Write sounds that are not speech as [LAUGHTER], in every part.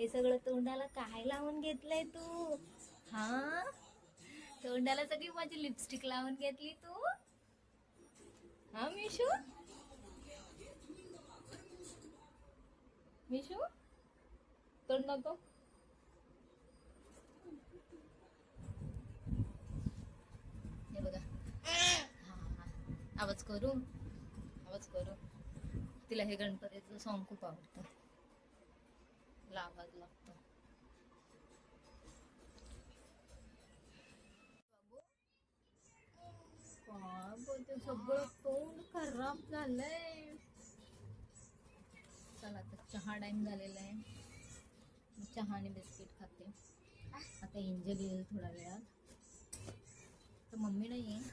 हे सगळं तोंडाला काय लावून घेतलंय तू? हा? तोंडाला सगळी माझी लिपस्टिक लावून घेतली तू? हा मिशू? मिशू? तोंड नको हे बघा. हा, हा. आवाज करू? आवाज करू. तिला हे गणपतीचं सॉन्ग खूप आवडतं. तिला आवाज लागतो काय बोलते सगळं तोंड खराब झालंय. चला आता चहा टाइम झालेला आहे. चहा आणि बिस्किट खाते. आता इंजल येईल थोड्या वेळात. तर मम्मी नाही आहे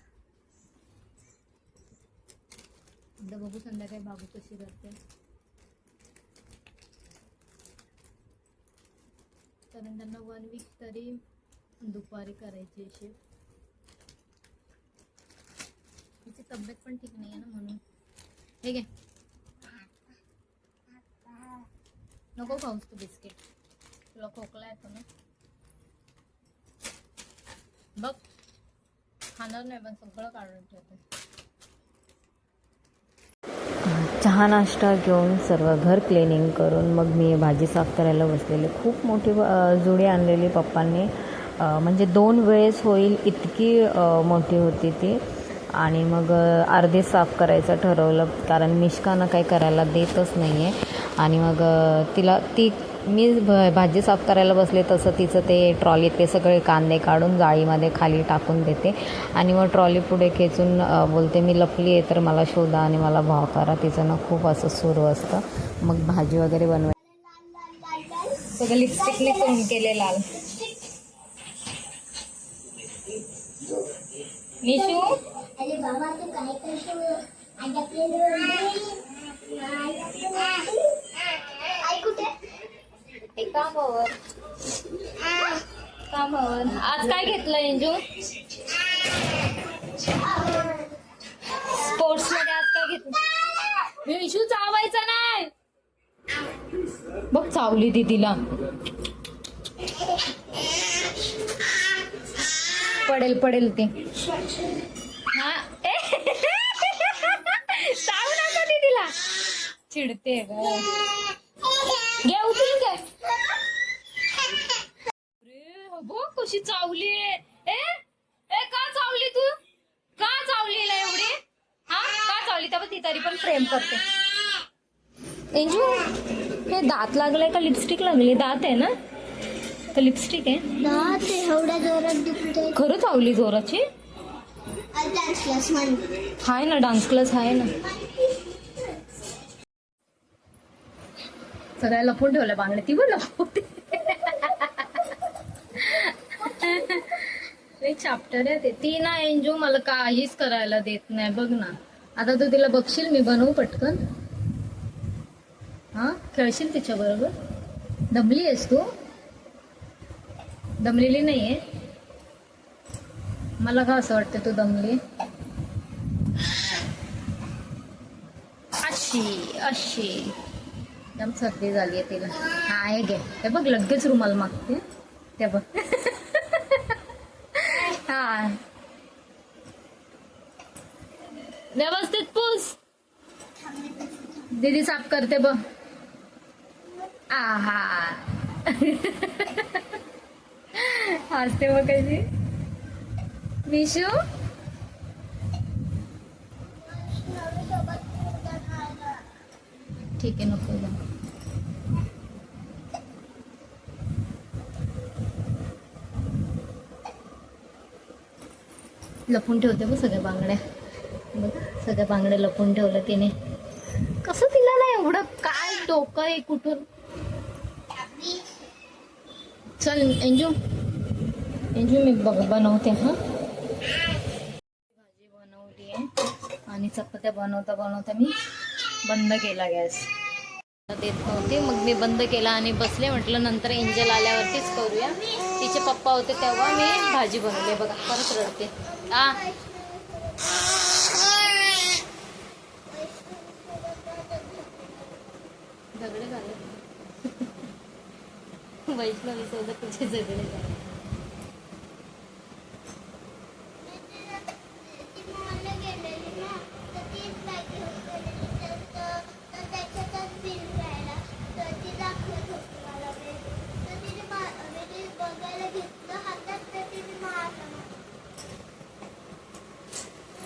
एकदा बघू संध्याकाळी बाबू कशी करते. कारण त्यांना वन वीक तरी दुपारी करायची अशी तिची तब्येत पण ठीक नाही आहे ना म्हणून. हे घे. नको खाऊस तू बिस्किट. तुला खोकला येतो ना. बघ. खाणार नाही पण सगळं काढून ठेवते. चहा नाश्ता घेऊन सर्व घर क्लिनिंग करून मग मी भाजी साफ करायला बसलेले. खूप मोठी जुडी आणलेली पप्पांनी. म्हणजे दोन वेळेस होईल इतकी मोठी होती ती. आणि मग अर्धे साफ करायचं ठरवलं. कारण मिष्कानं काही करायला देतच नाही आहे आणि मग तिला ती मी भ- भाजी साफ करायला बसले तसं तिचं ते ट्रॉली ते सगळे कांदे काढून जाळीमध्ये खाली टाकून देते. आणि मग ट्रॉली पुढे खेचून बोलते मी लपली आहे तर मला शोधा आणि मला भाव करा. तिचं ना खूप असं सुरू असतं. मग भाजी वगैरे बनवाय सगळं लिपस्टिकने तोंड केले लाल. निशू? अरे बाबा तू काय करतो आज आपले आई कुठे हे कामावर. कामावर. आज काय घेतलं इंजू? स्पोर्ट्समध्ये आज काय घेतलं? इंजू चावायचा नाही. बघ चावली ती तिला पडेल पडेल ती. हा? ए, चावू नका ती तिला चिडते ग. घे उचलून घे अरे बघ कशी चावली ए ए का चावली तू? का चावली एवढी? हा? का चावली? तर ती तरी पण प्रेम करते. एंजू हे दात लागलाय का? लिपस्टिक लागली. दात आहे ना? का लिपस्टिक आहे? ना ते एवढ्या जोरात दुखते खरं चावली जोराची? डान्स क्लास म्हण हाय ना डान्स क्लास आहे ना. सगळ्या लपून ठेवलं बांगड्या ती पण लपवते चाप्टर आहे ते. ती ना एंजू मला काहीच करायला देत नाही. बघ ना. आता तू तिला बघशील मी बनवू पटकन. हा? खेळशील तिच्या बरोबर दमली आहेस तू? दमलेली नाहीये? मला का असं वाटतं तू दमली? अशी अशी. एकदम सर्दी झाली आहे तिला. हा आहे घे हे बघ लगेच रुमाल मागते. ते बघ. [LAUGHS] हा. व्यवस्थित पूस. दीदी साफ करते बघ. आहा. [LAUGHS] हसते बघ कशी. विशू? ठीक आहे नको लपून ठेवते बघ सगळ्या बांगड्या. बघ सगळ्या बांगड्या लपून ठेवलं तिने. कसं तिला ना एवढं काय डोकं आहे कुठून? चल एंजू. एंजू मी बघ बनवते हा. भाजी बनवली आहे आणि चपात्या बनवता बनवता मी बंद केला गॅस. देत नव्हते. मग मी बंद केला आणि बसले. म्हटलं नंतर एंजल आल्यावरतीच करूया. तिचे पप्पा होते तेव्हा मी भाजी बनवली. बघा परत रडते. आ. दगडे झाले. [LAUGHS] वैष्णवी सोबत तुझे झगडे झाले. ती मॉलला गेलेली ना तर तीच बॅग घेऊन गेलेली तर तर त्याच्यातच बिल राहिला तर ती दाखवत होती मला बिल तर तिने मा- मी ते बघायला घेतलं हातात तर तिने मारलं मला.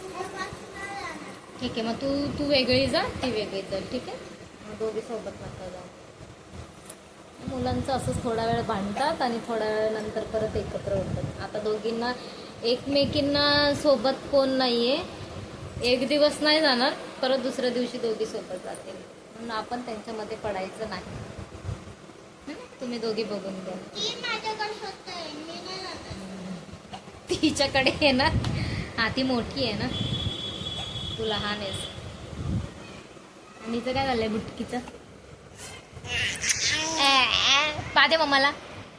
मग वाचून नाही जाणार. ठीक आहे मग तू तू वेगळी जा ती वेगळी चल ठीक आहे? मग दोघी सोबत नका जाऊ. मुलांचं असंच थोडा वेळ भांडतात आणि थोड्या वेळानंतर परत एकत्र होतात. आता दोघींना एकमेकींना सोबत कोण नाहीये एक दिवस नाही जाणार परत दुसऱ्या दिवशी दोघी सोबत जातील. म्हणून आपण त्यांच्यामध्ये पडायचं नाही. हं? तुम्ही दोघी बघून घ्या. आहे नाही तिच्याकडे आहे ना? हा ती मोठी आहे ना? तू लहान आहेस. आणि हिचं काय झालंय बुटकीचं? पादे मम्माला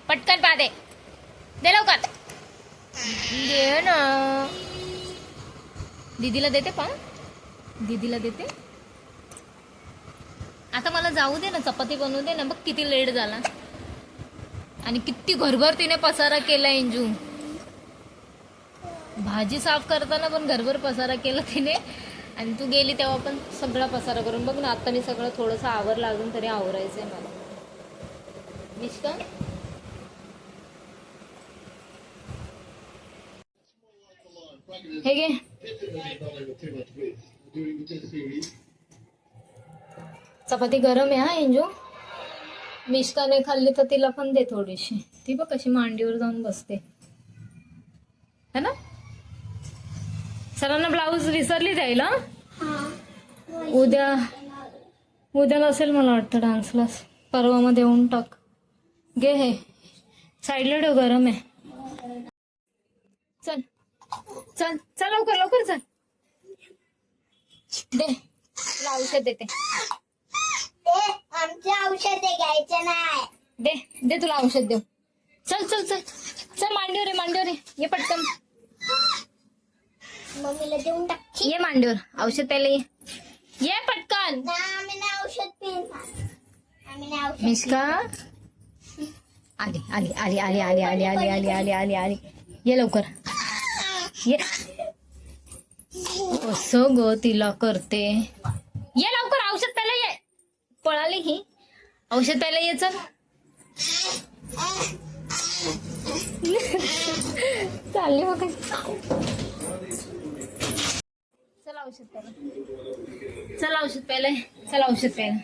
पटकन पादे दे. लवकर. दे ना. दीदीला देते पा दीदीला देते. आता मला जाऊ दे ना चपाती बनवू दे ना. बघ किती लेट झाला. आणि किती घरभर तिने पसारा केला इंजू. भाजी साफ करताना पण घरभर पसारा केला तिने. आणि तू गेली तेव्हा पण सगळा पसारा करून बघ ना आता मी सगळं थोडंसं आवर लागून तरी आवरायचंय मला. मिश्का हे घे. चपाती गरम आहे हा इंजू? मिश्काने खाल्ली तर तिला पण दे थोडीशी. ती बघ कशी मांडीवर जाऊन बसते. है ना? सरांना ब्लाऊज विसरली द्यायला उद्या उद्या नसेल मला वाटतं डान्स क्लास परवा मग देऊन टाक. घे हे. साईडला ठेव गरम आहे. चल. चल. चल लवकर लवकर चल. दे. तुला औषध देते औषध घ्यायचं नाही. दे. दे तुला औषध देऊ. चल चल चल. चल मांडीवर ये मांडीवर ये. ये पटकन. मम्मीला देऊन टाक ये मांडीवर औषध प्यायला ये ये पटकन आम्ही औषध पिणार आम्ही नाही औषध मिश्का आली आली आली आली आली आली आली आली आली आली आली ये लवकर ये असं ग तिला करते ये लवकर औषध प्यायला ये पळाली ही औषध प्यायला ये चल चालली मग औषध प्यायला. चल औषध प्यायला चल औषध प्यायला.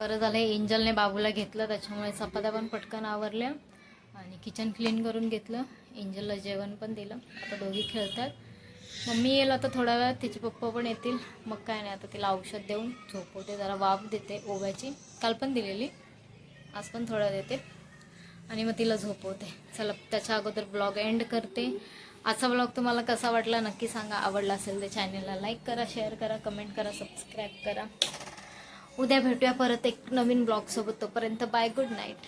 बरं झालं एंजलने बाबूला घेतलं त्याच्यामुळे चपात्या पण पटकन आवरल्या आणि किचन क्लीन करून घेतलं. एंजलला जेवण पण दिलं. आता दोघी खेळतात. मम्मी येईल आता थोड्या वेळात तिचे पप्पा पण येतील. मग काय नाही आता तिला औषध देऊन झोपवते जरा वाफ देते ओव्याची. काल पण दिलेली आज पण थोडं देते. आणि मग तिला झोपवते. चला त्याच्या अगोदर ब्लॉग एंड करते. आजचा ब्लॉग तुम्हाला कसा वाटला नक्की सांगा. आवडला असेल तर चॅनलला लाईक करा शेअर करा कमेंट करा सबस्क्राईब करा. उद्या भेटूया परत एक नवीन ब्लॉगसोबत तोपर्यंत बाय गुड नाईट